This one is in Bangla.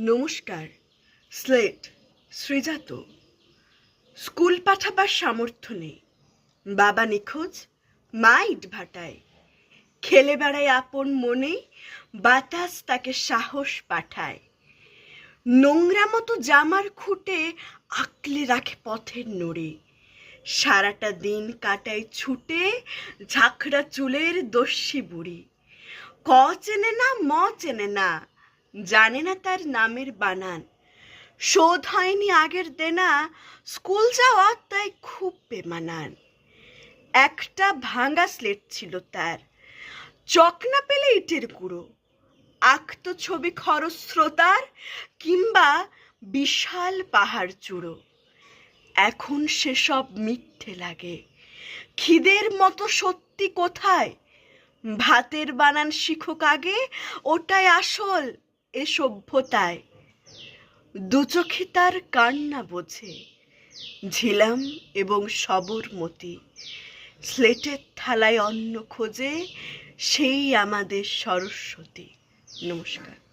নমস্কার, স্লেট, সৃজাত। স্কুল পাঠাবার সামর্থ্য নেই। বাবা নিখোঁজ, মা ভাটায়। খেলে বেড়ায় আপন মনে, বাতাস তাকে সাহস পাঠায়। নোংরা মতো জামার খুঁটে আঁকলে রাখে পথের নড়ে। সারাটা দিন কাটায় ছুটে, ঝাঁকড়া চুলের দস্যি বুড়ি। ক চেনে না, ম চেনে না জানে না তার নামের বানান। শোধ হয়নি আগের দেনা, স্কুল যাওয়া তাই খুব বেমানান। একটা ভাঙা স্লেট ছিল তার। চক না পেলে ইটের গুঁড়ো। আঁকত ছবি খরস্রোতার কিংবা বিশাল পাহাড় চূড়ো। এখন সেসব মিথ্যে লাগে। খিদের মতো সত্যি কোথায়? ভাতের বানান শিখুক আগে, ওটাই আসল। এ সভ্যতায় দু চোখে তার কান্না বোঝে। ঝিলাম এবং সবরমতি স্লেটের থালায় অন্ন খোঁজে সেই আমাদের সরস্বতী। নমস্কার।